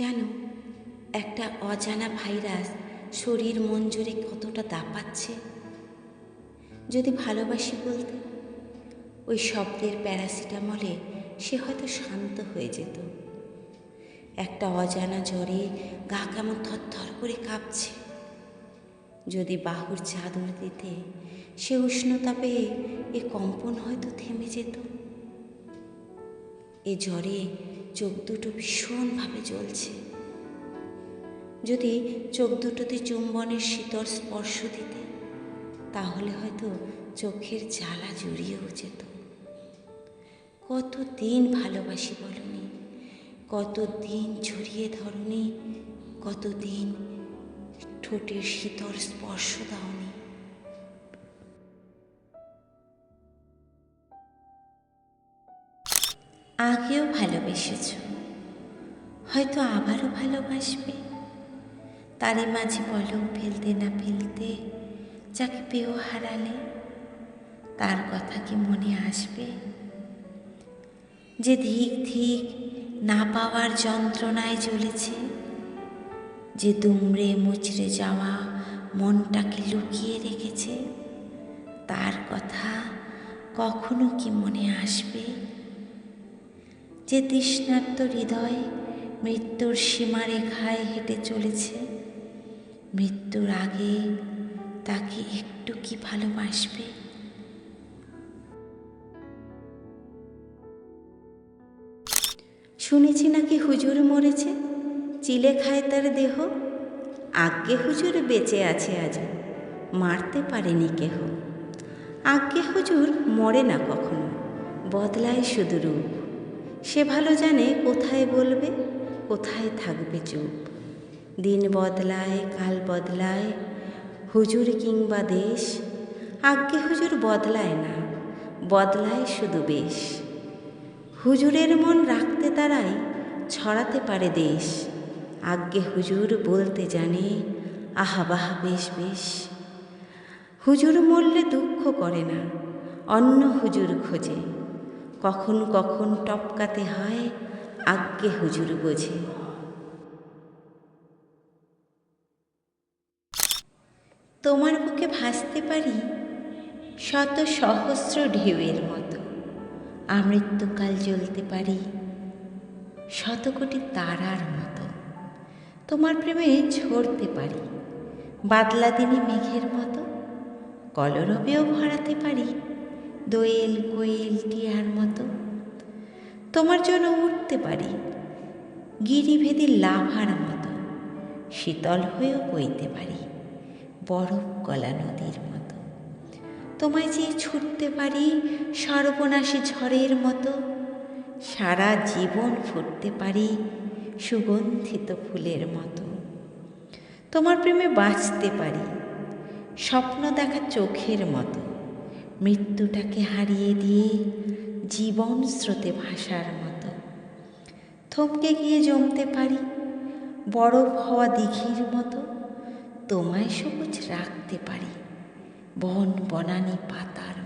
জানো একটা অজানা ভাইরাস শরীর, মন জুড়ে কতটা দাপাচ্ছে। যদি ভালোবাসি বলতে, ওই শব্দের প্যারাসিটামলে সে হয়তো শান্ত হয়ে যেত। একটা অজানা জ্বরে গা কেমন থরথর করে কাঁপছে। যদি বাহুর চাদর দিতে সে উষ্ণতা পেয়ে এ কম্পন হয়তো থেমে যেত। এ জ্বরে চোখ দুটো ভীষণভাবে জ্বলছে। যদি চোখ দুটোতে চুম্বনের শীতল স্পর্শ দিতে, তাহলে হয়তো চোখের জ্বালা জড়িয়েও যেত। কত দিন ভালোবাসি বলনি কত দিন জড়িয়ে ধরনি কত দিন ঠোঁটের শীতল স্পর্শ দাওনি। আগেও ভালোবেসেছ। হয়তো আবারও ভালোবাসবে। তারই মাঝে পলক ফেলতে না ফেলতে যাকে পেয়েও হারালে তার কথা কি মনে আসবে? যে ধিক ধিক না পাওয়ার যন্ত্রণায় চলেছে যে দুমড়ে মুচড়ে যাওয়া মনটাকে লুকিয়ে রেখেছে, তার কথা কখনো কি মনে আসবে? যে তৃষ্ণার্ত হৃদয় মৃত্যুর সীমারেখায় হেঁটে চলেছে, মৃত্যুর আগে তাকে একটু কি ভালোবাসবে? শুনেছি নাকি হুজুর মরেছে? চিলে খায় তার দেহ? আজ্ঞে হুজুর বেঁচে আছে আজ মারতে পারেনি কেহ। আজ্ঞে হুজুর মরে না কখনো, বদলায় শুধু রূপ। সে ভালো জানে কোথায় বলবে, কোথায় থাকবে চুপ। দিন বদলায়, কাল বদলায়, হুজুর কিংবা দেশ। আজ্ঞে হুজুর বদলায় না, বদলায় শুধু বেশ। হুজুরের মন রাখতে তারাই ছড়াতে পারে দেশ। আজ্ঞে হুজুর বলতে জানে, আহা বাহা, বেশ বেশ। হুজুর মরলে দুঃখ করে না, অন্য হুজুর খোঁজে। কখন কখন টপকাতে হয় আজ্ঞে হুজুর বোঝে। তোমার বুকে ভাসতে পারি শত সহস্র ঢেউয়ের মতো, আমৃত্যুকাল জ্বলতে পারি শত কোটি তারার মতো। তোমার প্রেমে ঝরতে পারি বাদলা দিনে মেঘের মতো, কলরবেও ভরাতে পারি দোয়েল কোয়েল মতো তোমার জন্য উঠতে পারি। গিরিভেদি লাভার মতো, শীতল হয়েও বইতে পারি, বরফ গলা নদীর মতো। তোমায় যে ছুটতে পারি, সর্বনাশী ঝড়ের মতো, সারা জীবন ফুটতে পারি, সুগন্ধিত ফুলের মতো। তোমার প্রেমে বাঁচতে পারি, স্বপ্ন দেখা চোখের মতো, মৃত্যুটাকে হারিয়ে দিয়ে জীবন স্রোতে ভাসার মতো। থমকে গিয়ে জমতে পারি, বরফ হওয়া দিঘির মতো। তোমায় সবুজ রাখতে পারি, বন বনানি পাতার